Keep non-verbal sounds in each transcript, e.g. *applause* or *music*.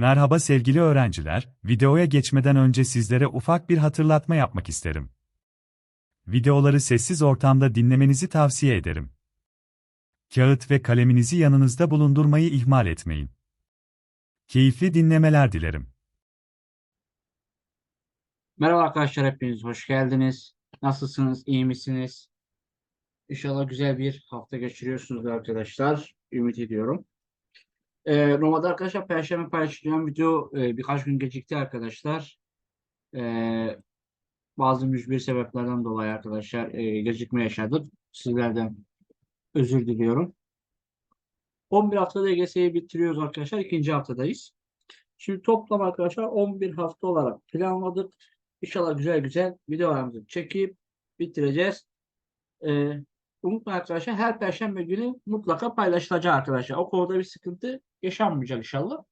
Merhaba sevgili öğrenciler, videoya geçmeden önce sizlere ufak bir hatırlatma yapmak isterim. Videoları sessiz ortamda dinlemenizi tavsiye ederim. Kağıt ve kaleminizi yanınızda bulundurmayı ihmal etmeyin. Keyifli dinlemeler dilerim. Merhaba arkadaşlar hepiniz hoş geldiniz. Nasılsınız? iyi misiniz? İnşallah güzel bir hafta geçiriyorsunuz arkadaşlar. Ümit ediyorum. Ee, normalde arkadaşlar Perşembe paylaşacağım video e, birkaç gün gecikti arkadaşlar. Ee, bazı mücbir sebeplerden dolayı arkadaşlar e, gecikme yaşadık. Sizlerden özür diliyorum. 11 hafta DGS'yi bitiriyoruz arkadaşlar. İkinci haftadayız. Şimdi toplam arkadaşlar 11 hafta olarak planladık. İnşallah güzel güzel videolarımızı çekip bitireceğiz. Ee, unutmayın arkadaşlar her perşembe günü mutlaka paylaşılacak arkadaşlar. O konuda bir sıkıntı yaşanmayacak inşallah.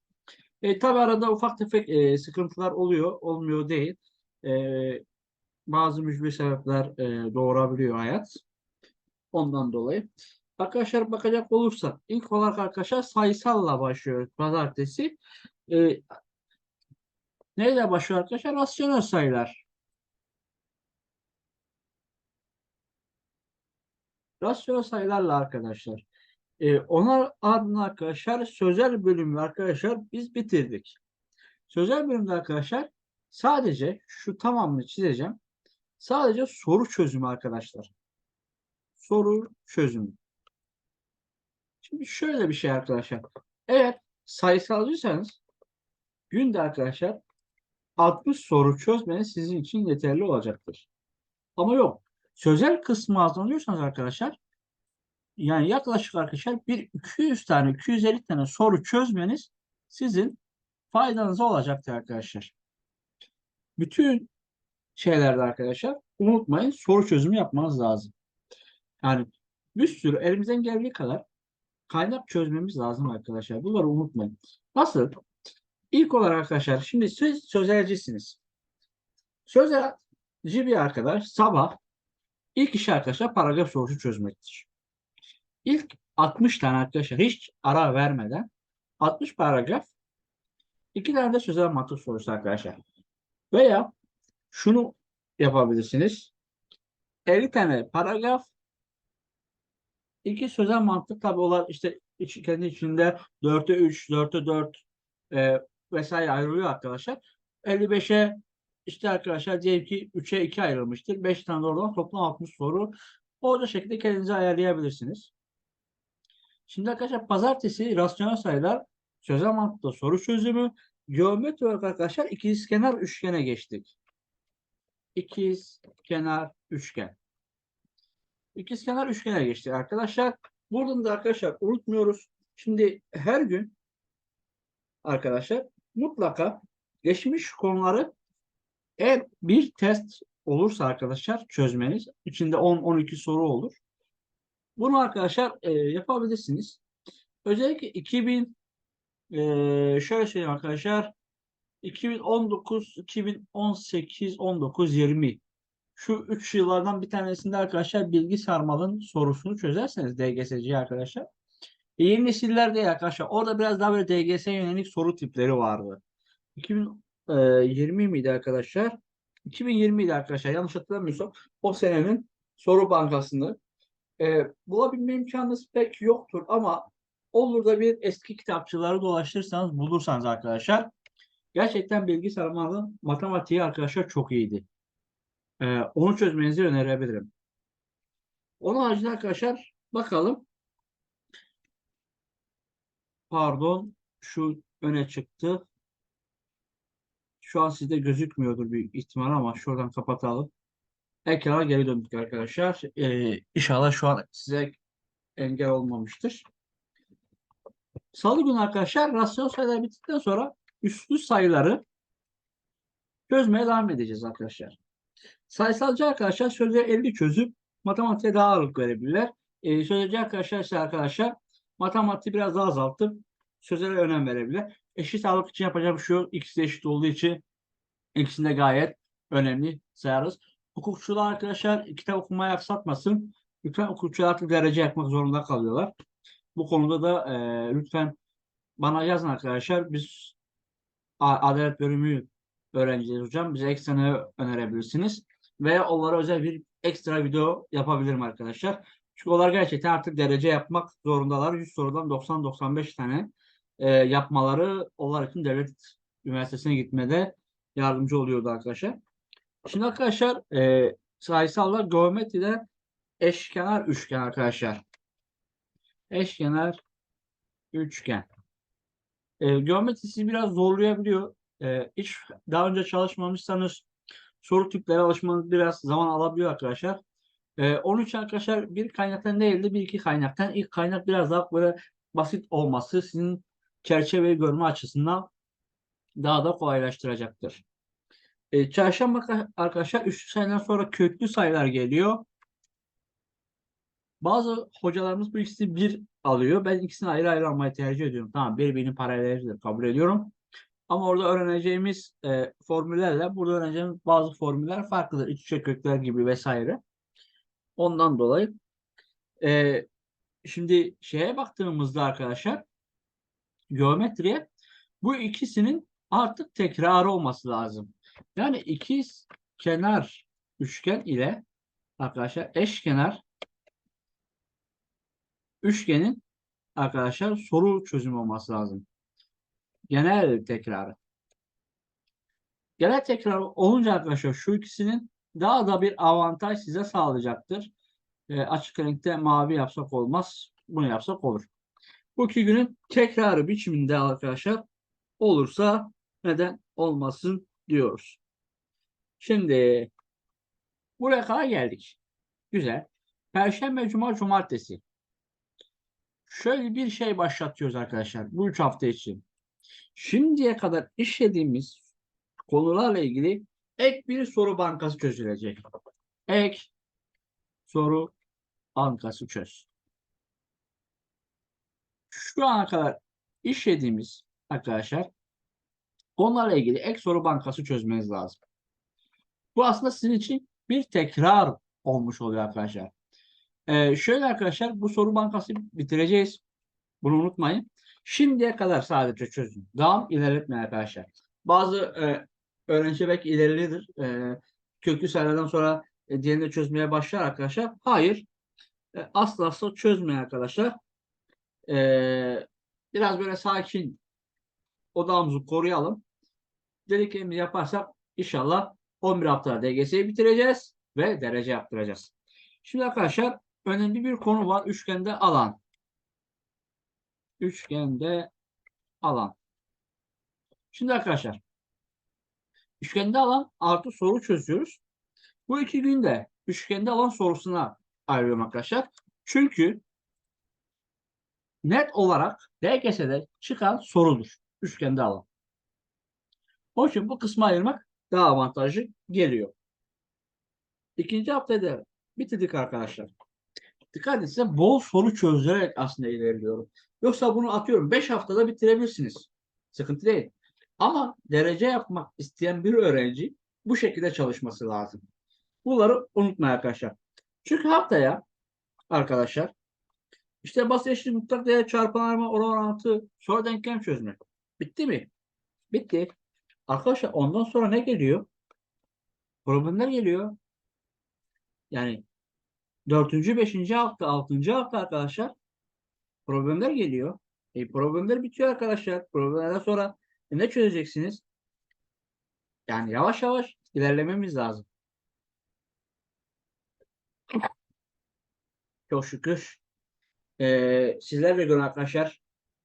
E, tabi arada ufak tefek e, sıkıntılar oluyor. Olmuyor değil. E, bazı mücbir sebepler e, doğurabiliyor hayat. Ondan dolayı. Arkadaşlar bakacak olursak ilk olarak arkadaşlar sayısalla başlıyoruz pazartesi. E, Neyle başlıyor arkadaşlar? Rasyonel sayılar. Rasyonel sayılarla arkadaşlar. Ee, onlar ardından arkadaşlar sözel bölümü arkadaşlar biz bitirdik. Sözel bölümde arkadaşlar sadece şu tamamını çizeceğim. Sadece soru çözümü arkadaşlar. Soru çözümü. Şimdi şöyle bir şey arkadaşlar. Eğer sayısalcıysanız günde arkadaşlar 60 soru çözmeniz sizin için yeterli olacaktır. Ama yok. Sözel kısmı hazırlıyorsanız arkadaşlar yani yaklaşık arkadaşlar bir 200 tane 250 tane soru çözmeniz sizin faydanıza olacaktır arkadaşlar. Bütün şeylerde arkadaşlar unutmayın soru çözümü yapmanız lazım. Yani bir sürü elimizden geldiği kadar kaynak çözmemiz lazım arkadaşlar. Bunları unutmayın. Nasıl? İlk olarak arkadaşlar şimdi siz sözelcisiniz. Sözelci bir arkadaş sabah ilk iş arkadaşlar paragraf sorusu çözmektir. İlk 60 tane arkadaşlar hiç ara vermeden 60 paragraf iki tane de sözel mantık sorusu arkadaşlar. Veya şunu yapabilirsiniz. 50 tane paragraf iki sözel mantık tabi olan işte iç, kendi içinde 4'e 3, 4'e 4 e, vesaire ayrılıyor arkadaşlar. 55'e işte arkadaşlar diyelim ki 3'e 2 ayrılmıştır. 5 tane de oradan toplam 60 soru. Orada şekilde kendinize ayarlayabilirsiniz. Şimdi arkadaşlar pazartesi rasyonel sayılar sözel mantıkta soru çözümü geometri olarak arkadaşlar ikizkenar üçgene geçtik. İkizkenar üçgen. İkizkenar üçgene geçtik arkadaşlar. Buradan da arkadaşlar unutmuyoruz. Şimdi her gün arkadaşlar mutlaka geçmiş konuları eğer bir test olursa arkadaşlar çözmeniz içinde 10-12 soru olur. Bunu arkadaşlar e, yapabilirsiniz. Özellikle 2000 e, şöyle söyleyeyim arkadaşlar 2019, 2018, 19, 20 şu 3 yıllardan bir tanesinde arkadaşlar bilgi sarmalın sorusunu çözerseniz DGSC arkadaşlar e, yeni nesillerde arkadaşlar orada biraz daha böyle DGS yönelik soru tipleri vardı. 2020 miydi arkadaşlar? 2020 idi arkadaşlar yanlış hatırlamıyorsam o senenin soru bankasını e, bulabilme imkanınız pek yoktur ama olur da bir eski kitapçıları dolaştırırsanız bulursanız arkadaşlar gerçekten bilgi sarmalı matematiği arkadaşlar çok iyiydi. E, onu çözmenizi önerebilirim. Onun haricinde arkadaşlar bakalım Pardon, şu öne çıktı. Şu an sizde gözükmüyordur büyük ihtimal ama şuradan kapatalım. Ekrana geri döndük arkadaşlar. Ee, inşallah şu an size engel olmamıştır. Salı günü arkadaşlar rasyonel sayılar bittikten sonra üstlü sayıları çözmeye devam edeceğiz arkadaşlar. Sayısalcı arkadaşlar sözleri 50 çözüp matematiğe daha ağırlık verebilirler. Ee, sözlerci arkadaşlar ise arkadaşlar matematiği biraz daha azaltıp sözele önem verebilir. Eşit ağırlık için yapacağım şu ikisi eşit olduğu için ikisini de gayet önemli sayarız. Hukukçular arkadaşlar kitap okumayı aksatmasın. Lütfen hukukçular artık derece yapmak zorunda kalıyorlar. Bu konuda da e, lütfen bana yazın arkadaşlar. Biz Adalet bölümü öğrencileri hocam bize ekstra ne önerebilirsiniz? Ve onlara özel bir ekstra video yapabilirim arkadaşlar. Çünkü onlar gerçekten artık derece yapmak zorundalar. 100 sorudan 90-95 tane e, yapmaları onlar için devlet üniversitesine gitmede yardımcı oluyordu arkadaşlar. Şimdi arkadaşlar e, sayısallar geometride eşkenar üçgen arkadaşlar. Eşkenar üçgen. E, geometrisi biraz zorlayabiliyor. E, hiç daha önce çalışmamışsanız soru tipleri alışmanız biraz zaman alabiliyor arkadaşlar. E, onun için arkadaşlar bir kaynaktan değil de bir iki kaynaktan. İlk kaynak biraz daha böyle basit olması sizin çerçeveyi görme açısından daha da kolaylaştıracaktır. E, çarşamba arkadaşlar üstü sayıdan sonra köklü sayılar geliyor. Bazı hocalarımız bu ikisini bir alıyor. Ben ikisini ayrı ayrı almayı tercih ediyorum. Tamam birbirinin paralelidir kabul ediyorum. Ama orada öğreneceğimiz e, formüllerle burada öğreneceğimiz bazı formüller farklıdır. İç içe kökler gibi vesaire. Ondan dolayı e, şimdi şeye baktığımızda arkadaşlar geometriye bu ikisinin artık tekrarı olması lazım. Yani ikiz kenar üçgen ile arkadaşlar eşkenar üçgenin arkadaşlar soru çözümü olması lazım. Genel tekrarı. Genel tekrar olunca arkadaşlar şu ikisinin daha da bir avantaj size sağlayacaktır. E, açık renkte mavi yapsak olmaz. Bunu yapsak olur. Bu iki günün tekrarı biçiminde arkadaşlar olursa neden olmasın diyoruz. Şimdi buraya kadar geldik. Güzel. Perşembe, Cuma, Cumartesi. Şöyle bir şey başlatıyoruz arkadaşlar bu üç hafta için. Şimdiye kadar işlediğimiz konularla ilgili ek bir soru bankası çözülecek. Ek soru bankası çöz. Şu ana kadar işlediğimiz arkadaşlar konularla ilgili ek soru bankası çözmeniz lazım. Bu aslında sizin için bir tekrar olmuş oluyor arkadaşlar. Ee, şöyle arkadaşlar bu soru bankası bitireceğiz. Bunu unutmayın. Şimdiye kadar sadece çözün. Devam ilerletmeyin arkadaşlar. Bazı e, öğrenci belki ilerilidir. E, köklü sayılardan sonra e, diğerini çözmeye başlar arkadaşlar. Hayır. E, asla asla çözmeyin arkadaşlar. E, biraz böyle sakin odağımızı koruyalım. Dediklerimizi yaparsak inşallah 11 haftada DGS'yi bitireceğiz ve derece yaptıracağız. Şimdi arkadaşlar önemli bir konu var. Üçgende alan. Üçgende alan. Şimdi arkadaşlar üçgende alan artı soru çözüyoruz. Bu iki günde üçgende alan sorusuna ayırıyorum arkadaşlar. Çünkü net olarak DGS'de çıkan sorudur. Üçgende alan. O için bu kısmı ayırmak daha avantajlı geliyor. İkinci haftada bitirdik arkadaşlar. Dikkat etse bol soru çözerek aslında ilerliyorum. Yoksa bunu atıyorum 5 haftada bitirebilirsiniz. Sıkıntı değil. Ama derece yapmak isteyen bir öğrenci bu şekilde çalışması lazım. Bunları unutmayın arkadaşlar. Çünkü haftaya arkadaşlar işte basit eşit mutlak değer çarpanlarma oran orantı sonra denklem çözmek. Bitti mi? Bitti. Arkadaşlar ondan sonra ne geliyor? Problemler geliyor. Yani dördüncü, beşinci hafta, altıncı hafta arkadaşlar problemler geliyor. E, problemler bitiyor arkadaşlar. Problemlerden sonra ne çözeceksiniz? Yani yavaş yavaş ilerlememiz lazım. Çok şükür. E, sizlerle göre arkadaşlar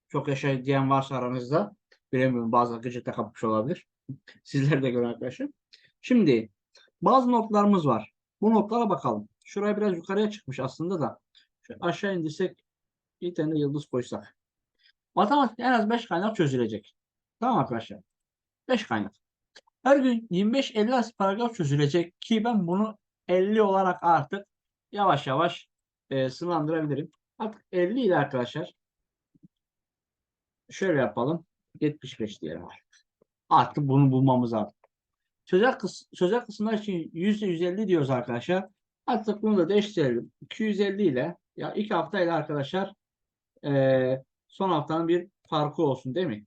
çok yaşa diyen varsa aranızda bilemiyorum bazı gıcıkta kapmış olabilir. *laughs* Sizler de göre arkadaşlar. Şimdi bazı notlarımız var. Bu notlara bakalım. Şuraya biraz yukarıya çıkmış aslında da. Şu aşağı indirsek bir tane yıldız koysak. Matematik en az 5 kaynak çözülecek. Tamam arkadaşlar. 5 kaynak. Her gün 25-50 paragraf çözülecek ki ben bunu 50 olarak artık yavaş yavaş e, sınırlandırabilirim. Artık 50 ile arkadaşlar şöyle yapalım. 75 diyelim artık. Bunu bulmamız lazım. Sözel, kıs sözel kısımlar için %150 diyoruz arkadaşlar. Artık bunu da değiştirelim. 250 ile ya iki haftayla arkadaşlar e, son haftanın bir farkı olsun değil mi?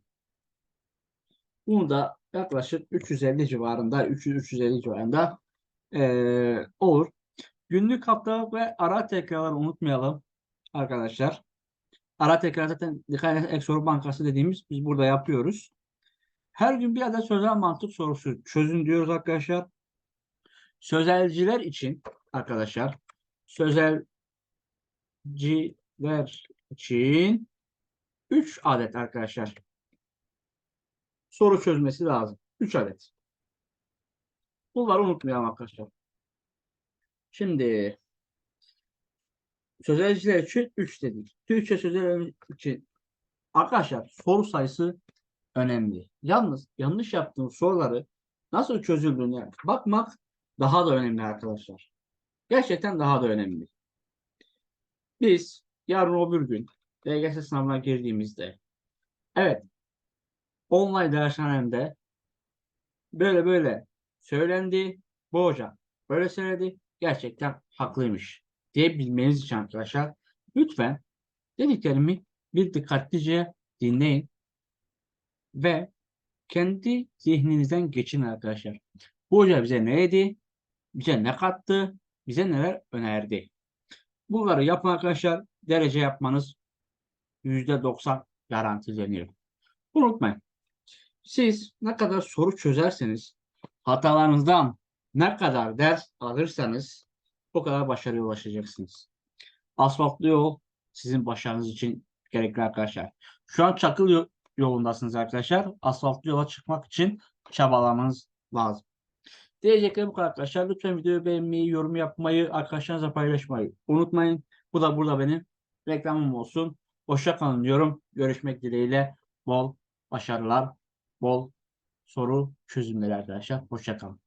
Bunu da yaklaşık 350 civarında, 300-350 civarında eee, olur. Günlük haftalık ve ara tekrarları unutmayalım arkadaşlar. Ara tekrar zaten dikkat edin, ek soru bankası dediğimiz biz burada yapıyoruz. Her gün bir adet sözel mantık sorusu çözün diyoruz arkadaşlar. Sözelciler için arkadaşlar sözelciler için 3 adet arkadaşlar soru çözmesi lazım. 3 adet. Bunları unutmayalım arkadaşlar. Şimdi sözelciler için 3 dedik. Türkçe sözel için arkadaşlar soru sayısı önemli. Yalnız yanlış yaptığınız soruları nasıl çözüldüğüne bakmak daha da önemli arkadaşlar. Gerçekten daha da önemli. Biz yarın öbür gün LGS sınavına girdiğimizde evet online dershanemde böyle böyle söylendi. Bu hoca böyle söyledi. Gerçekten haklıymış diyebilmeniz için arkadaşlar lütfen dediklerimi bir dikkatlice dinleyin ve kendi zihninizden geçin arkadaşlar. Bu hoca bize ne dedi? Bize ne kattı? Bize neler önerdi? Bunları yapın arkadaşlar. Derece yapmanız %90 garantileniyor. Unutmayın. Siz ne kadar soru çözerseniz hatalarınızdan ne kadar ders alırsanız o kadar başarıya ulaşacaksınız. Asfaltlı yol sizin başarınız için gerekli arkadaşlar. Şu an çakıl yolundasınız arkadaşlar. Asfaltlı yola çıkmak için çabalamanız lazım. Diyeceklerim bu kadar arkadaşlar. Lütfen videoyu beğenmeyi, yorum yapmayı, arkadaşlarınızla paylaşmayı unutmayın. Bu da burada benim reklamım olsun. Hoşça kalın diyorum. Görüşmek dileğiyle. Bol başarılar, bol soru çözümleri arkadaşlar. Hoşça kalın.